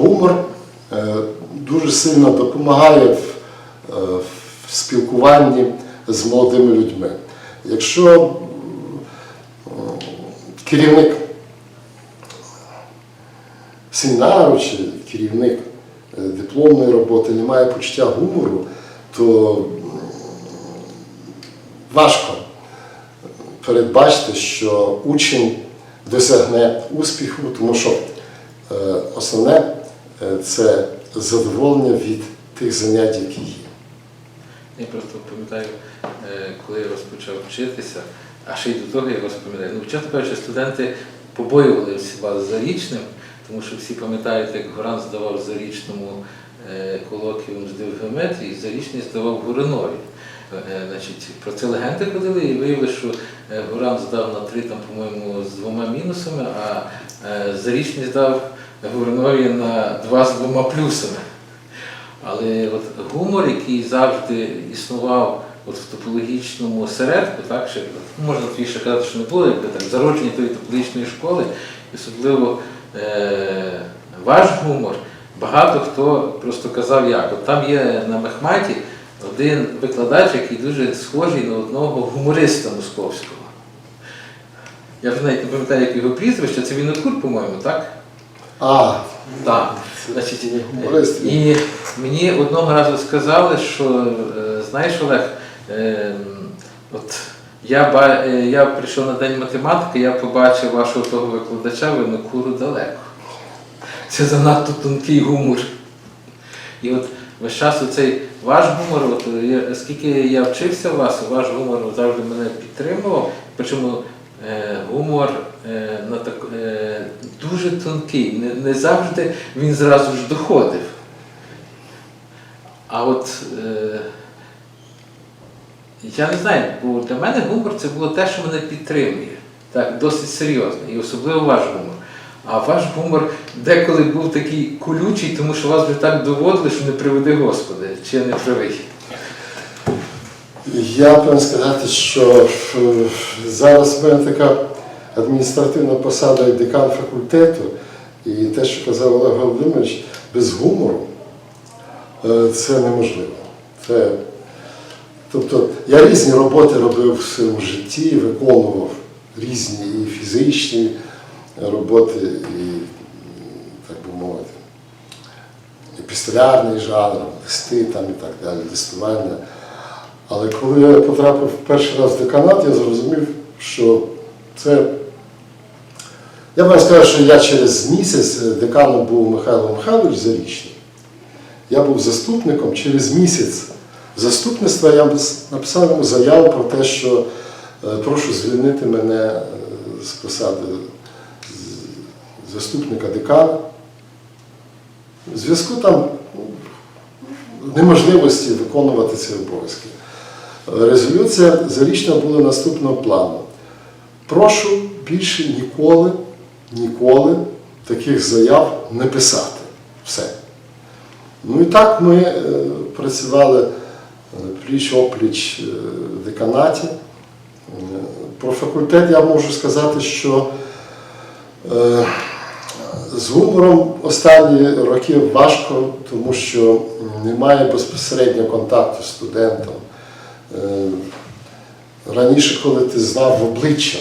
гумор е, дуже сильно допомагає в, е, в спілкуванні з молодими людьми. Якщо керівник семінару чи керівник е, дипломної роботи не має почуття гумору, то важко передбачити, що учень досягне успіху, тому що основне це задоволення від тих занять, які є. Я просто пам'ятаю, е, коли я розпочав вчитися, а ще й до того я пам'ятаю. Ну, чесно кажучи, студенти побоювалися вас зарічним, тому що всі пам'ятають, як Горан здавав зарічному е, колоквіум з геометрії, зарічний здавав Гуринові. Е, Значить, про це легенди ходили і виявили, що е, Горан здав на три, там, по-моєму, з двома мінусами, а е, зарічний здав Гуринові на два з двома плюсами. Але от гумор, який завжди існував от в топологічному середку, так, ще, ну, можна більше казати, що не було якби так, зародження тої топологічної школи, особливо е, ваш гумор, багато хто просто казав як. От там є на Мехматі один викладач, який дуже схожий на одного гумориста московського. Я вже навіть не пам'ятаю, як його прізвище, це Вінокур, по-моєму, так? А, Так. Значить, і мені одного разу сказали, що е, знаєш, Олег, е, от я, ба- е, я прийшов на день математики, я побачив вашого того викладача Винокуру далеко. Це занадто тонкий гумор. І от весь час оцей ваш гумор, от я, скільки я вчився у вас, ваш гумор завжди мене підтримував. Причому гумор е, на так, е, дуже тонкий, не, не завжди він зразу ж доходив. А от е, я не знаю, бо для мене гумор це було те, що мене підтримує. Так, досить серйозно, і особливо ваш гумор. А ваш гумор деколи був такий колючий, тому що вас вже так доводили, що не приведи Господи, чи не правий. Я повинен сказати, що е, зараз в мене така адміністративна посада як декан факультету, і те, що казав Олег Володимирович, без гумору е, це неможливо. Це, тобто я різні роботи робив в своєму житті, виконував різні і фізичні роботи, і, так би мовити, епістолярний жанр, листи там і так далі, листування. Але коли я потрапив перший раз в деканат, я зрозумів, що це. Я вам скажу, що я через місяць деканом був Михайло Михайлович Зарічний. Я був заступником через місяць заступництва я написав йому заяву про те, що е, прошу звільнити мене е, з посади заступника декана. У зв'язку там ну, неможливості виконувати ці обов'язки. Резолюція зарічна була наступного плану. Прошу більше ніколи, ніколи таких заяв не писати. Все. Ну і так ми е, працювали пліч опліч е, в деканаті. Е, Про факультет я можу сказати, що е, з гумором останні роки важко, тому що немає безпосереднього контакту з студентом. Е, Раніше, коли ти знав в обличчя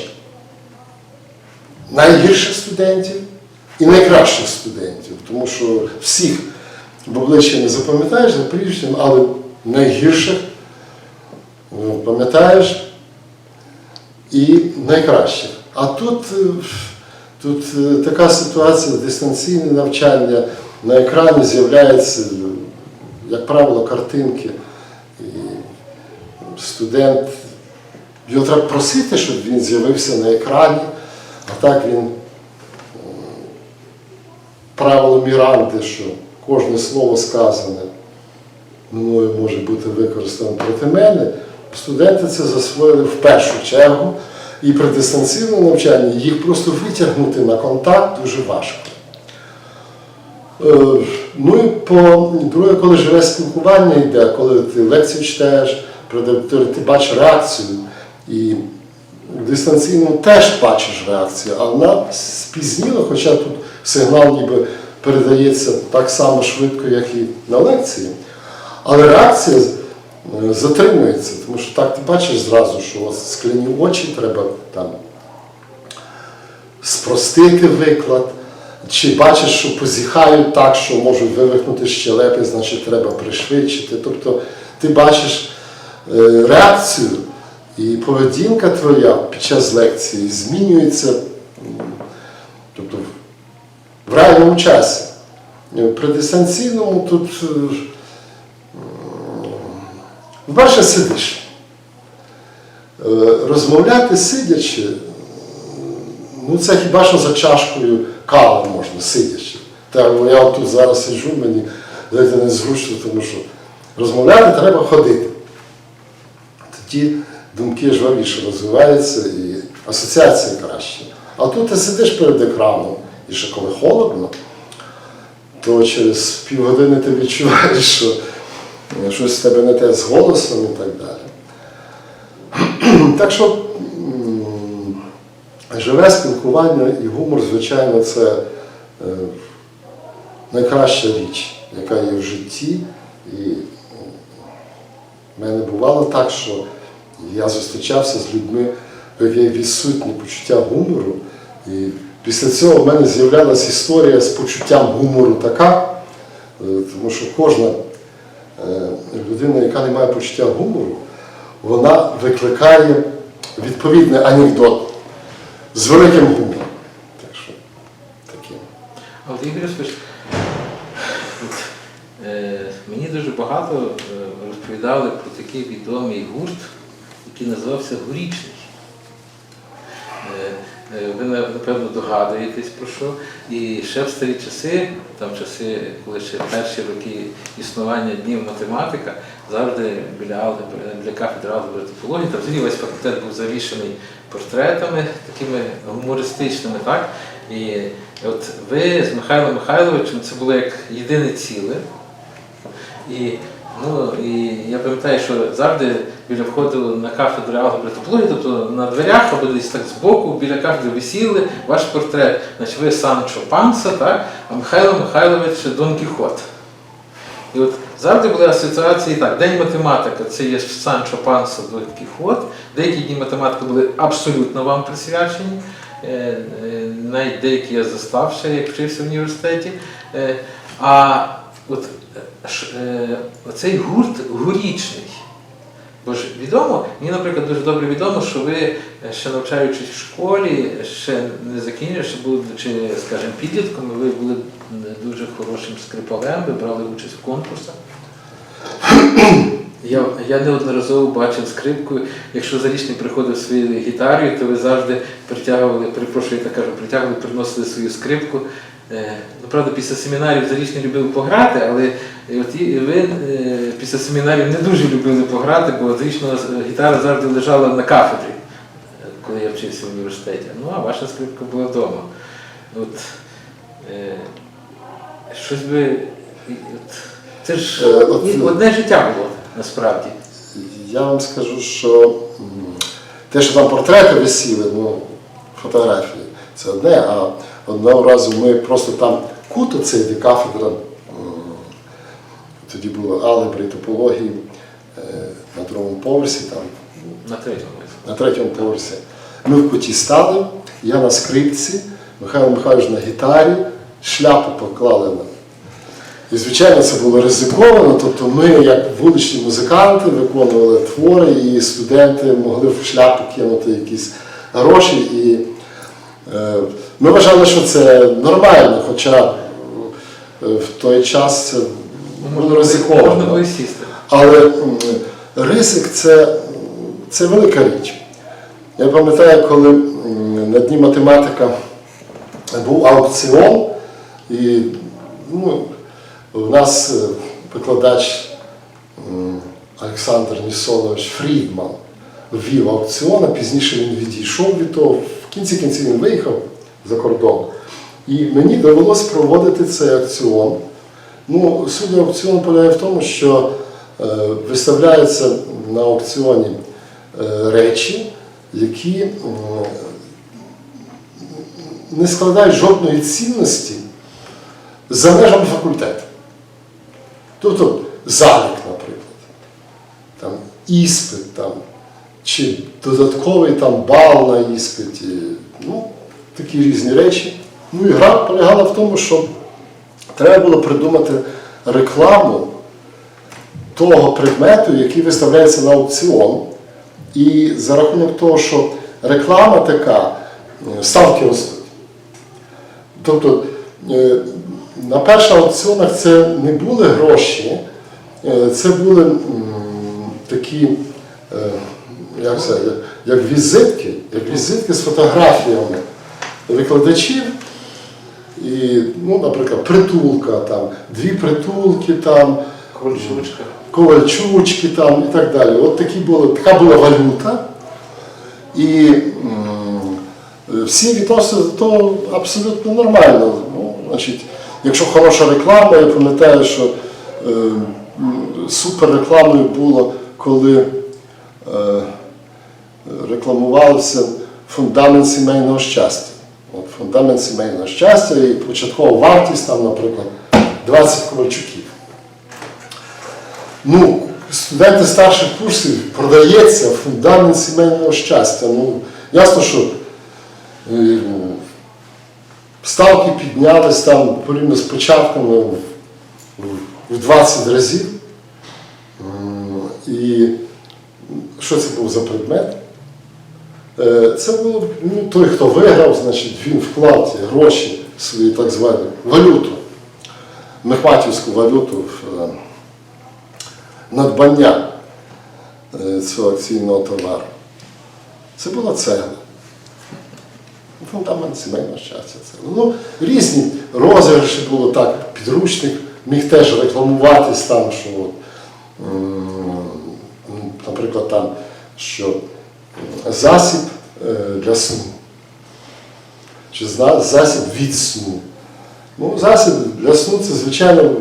найгірших студентів і найкращих студентів, тому що всіх в обличчя не запам'ятаєш за прізвищем, але найгірших е, пам'ятаєш і найкращих. А тут, е, тут така ситуація, дистанційне навчання на екрані з'являється, е, як правило, картинки. Студент, його треба просити, щоб він з'явився на екрані, а так він правило Міранди, що кожне слово сказане мною може бути використано проти мене. Студенти це засвоїли в першу чергу, і при дистанційному навчанні їх просто витягнути на контакт дуже важко. Е, Ну і по друге, коли живе спілкування йде, коли ти лекцію читаєш, ти бачиш реакцію. І в дистанційному теж бачиш реакцію, а вона спізніла, хоча тут сигнал ніби передається так само швидко, як і на лекції. Але реакція е, затримується, тому що так ти бачиш зразу, що у вас скляні очі треба там спростити виклад, чи бачиш, що позіхають так, що можуть вивихнути щелепи, значить треба пришвидшити. Тобто ти бачиш реакцію, і поведінка твоя під час лекції змінюється тобто, в реальному часі. Е, При дистанційному тут е, вперше сидиш. Е, Розмовляти сидячи, Ну, це хіба що за чашкою кави можна, сидячи. Та бо я тут зараз сиджу, мені знаєте, незручно, тому що розмовляти треба ходити. Тоді думки жвавіше розвиваються і асоціації краще. А тут ти сидиш перед екраном, і ще коли холодно, то через півгодини ти відчуваєш, що щось в тебе не те з голосом і так далі. Так що живе спілкування і гумор, звичайно, це е, найкраща річ, яка є в житті. І в мене бувало так, що я зустрічався з людьми, в яких відсутнє почуття гумору. І після цього в мене з'являлася історія з почуттям гумору така, е, тому що кожна е, людина, яка не має почуття гумору, вона викликає відповідний анекдот з великим гумором. Так що таке. А от Ігор Йосипович, е, мені дуже багато розповідали про такий відомий гурт, який називався Горічний. Е, е, Ви напевно догадуєтесь про що. І ще в старі часи, там часи, коли ще перші роки існування днів математика, завжди біля біля кафедри алгебри та топології, там взагалі весь факультет був завішений портретами, такими гумористичними, так? І от ви з Михайлом Михайловичем це було як єдине ціле. І, ну, і я пам'ятаю, що завжди біля входу на кафедру алгебри топології, тобто на дверях або десь так збоку, біля кафедри висіли ваш портрет. Значить, ви Санчо Панса, так? а Михайло Михайлович Дон Кіхот. І от завжди були асоціації так, День математика це є Санчо Панса Дон Кіхот. Деякі дні математики були абсолютно вам присвячені. Е, е, Навіть деякі я застав ще, як вчився в університеті. Е, А от е, е, оцей гурт горічний. Бо ж відомо, мені, наприклад, дуже добре відомо, що ви е, ще навчаючись в школі, ще не закінчивши, будучи, скажімо, підлітком, ви були дуже хорошим скрипалем, ви брали участь в конкурсах. Я, я неодноразово бачив скрипку. Якщо Зарічний приходив своєю гітарою, то ви завжди притягували, перепрошую, я так кажу, притягували, приносили свою скрипку. Е, Ну, правда, після семінарів Зарічний любив пограти, але от і ви е, після семінарів не дуже любили пограти, бо Зарічного гітара завжди лежала на кафедрі, коли я вчився в університеті. Ну, а ваша скрипка була вдома. От, е, щось би. От, це ж Е, одне життя було насправді. Я вам скажу, що те, що там портрети висіли, ну, фотографії, це одне, а одного разу ми просто там кут оцей, де кафедра, тоді було алгебри і топології е, на другому поверсі, там, На третьому. на третьому поверсі. Ми в куті стали, я на скрипці, Михайло Михайлович на гітарі, шляпу поклали на. І, звичайно, це було ризиковано, тобто ми, як вуличні музиканти, виконували твори, і студенти могли в шляпу кинути якісь гроші. І е, ми вважали, що це нормально, хоча е, в той час це було ризиковано. Можна було сісти. Але ризик це, це велика річ. Я пам'ятаю, коли на дні математика був аукціон, і ну, у нас е, викладач Олександр Нісолович Фрідман ввів аукціон, а пізніше він відійшов від того. В кінці кінців він виїхав за кордон. І мені довелося проводити цей аукціон. Ну, суть аукціону полягає в тому, що е, виставляються на аукціоні е, речі, які не складають жодної цінності за межами факультету. Тобто залік, наприклад, там, іспит, там, чи додатковий там, бал на іспиті, ну, такі різні речі. Ну і гра полягала в тому, що треба було придумати рекламу того предмету, який виставляється на аукціон. І за рахунок того, що реклама така, е, ставки ростуть. Тобто е, на перших аукціонах це не були гроші, е, це були такі, е, як це, як- візитки, як візитки з фотографіями викладачів. І, ну, наприклад, притулка, там, дві притулки, там, Кольчучка. ковальчучки там і так далі. От такі були, така була валюта. І всі відносилися до того абсолютно нормально. Ну, значить, якщо хороша реклама, я пам'ятаю, що е, м, суперрекламою було, коли е, рекламувався фундамент сімейного щастя. От фундамент сімейного щастя і початкова вартість там, наприклад, 20 ковальчуків. Ну, студенти старших курсів продається фундамент сімейного щастя. Ну, ясно, що е, ставки піднялись там порівняно з початками в, в 20 разів. І що це був за предмет? Е, Це було ну, той, хто виграв, значить, він вклав ті гроші, свої так звані валюту, мехматівську валюту в е, надбання е, цього акційного товару. Це була цегла. Фундамент сімейного щастя. Це. Ну, різні розіграші було так. Підручник міг теж рекламуватись там, що, от, наприклад, там, що засіб е, для сну. Чи засіб від сну. Ну, засіб для сну це, звичайно,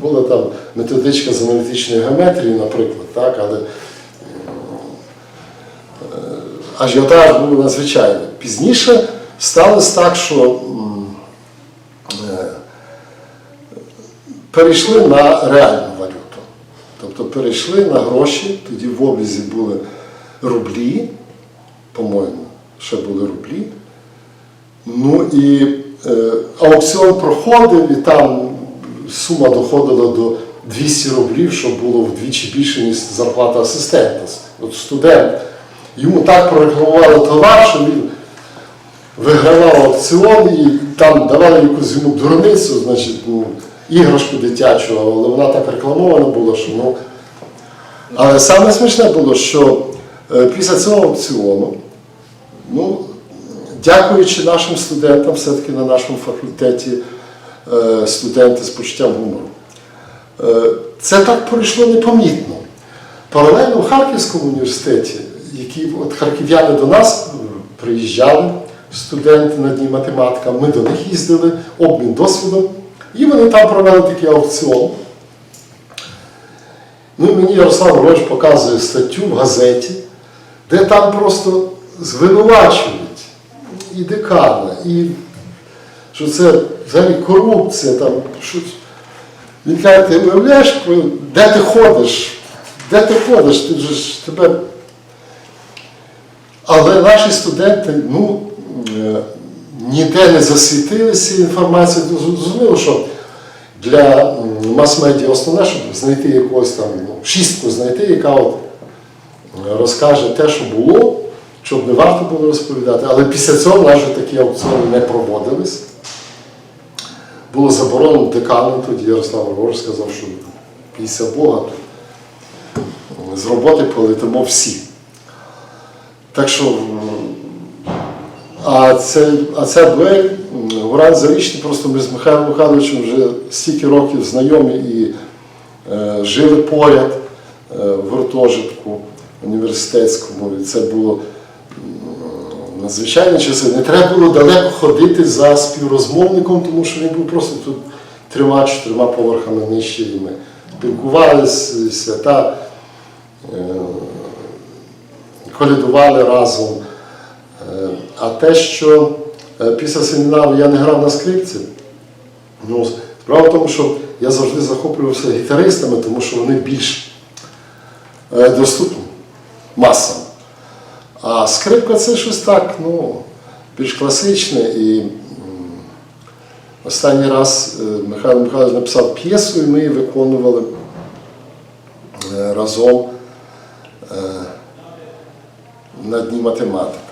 була там методичка з аналітичної геометрії, наприклад, так, але е, ажіотаж був надзвичайний. Пізніше сталося так, що е, перейшли на реальну валюту. Тобто перейшли на гроші, тоді в облізі були рублі, по-моєму, ще були рублі. Ну і е, аукціон проходив, і там сума доходила до 200 рублів, що було вдвічі більше, ніж зарплата асистента. От студент, йому так прорекламували товар, що він вигравав аукціон і там давали якусь йому дурницю, значить, ну, іграшку дитячу, але вона так рекламована була, що ну. Але саме смішне було, що е, після цього аукціону, ну, дякуючи нашим студентам, все-таки на нашому факультеті е, студенти з почуттям гумору, е, це так пройшло непомітно. Паралельно в Харківському університеті, які от харків'яни до нас приїжджали, студенти на дні математика, ми до них їздили, обмін досвідом, і вони там провели такий аукціон. Ну, і мені Ярослав Григорович показує статтю в газеті, де там просто звинувачують і декана, і що це взагалі корупція, там, що... Він каже, ти уявляєш, де ти ходиш? Де ти ходиш? Ти ж тебе. Але наші студенти ну, ніде не засвітилися інформацією. Зрозуміло, що для мас-медіа основне, щоб знайти якогось там ну, шістку знайти, яка от е, розкаже те, що було, щоб не варто було розповідати. Але після цього вже такі аукціони не проводились. Було заборонено деканом, тоді Ярослав Григорович сказав, що після Бога з роботи полетимо всі. Так що, а це, а ця дуель, Гуран Зарічний, просто ми з Михайлом Михайловичем вже стільки років знайомі і е, жили поряд е, в гуртожитку університетському. І це було надзвичайні часи. Не треба було далеко ходити за співрозмовником, тому що він був просто тут трьома-чотирма поверхами нижче, і ми спілкувалися, свята. е, колядували разом. А те, що е, після семінару я не грав на скрипці, ну, Справа в тому, що я завжди захоплювався гітаристами, тому що вони більш е, доступні масам. А скрипка це щось так, ну, більш класичне. І останній раз е, Михайло Михайлович написав п'єсу, і ми її виконували разом на Дні математика.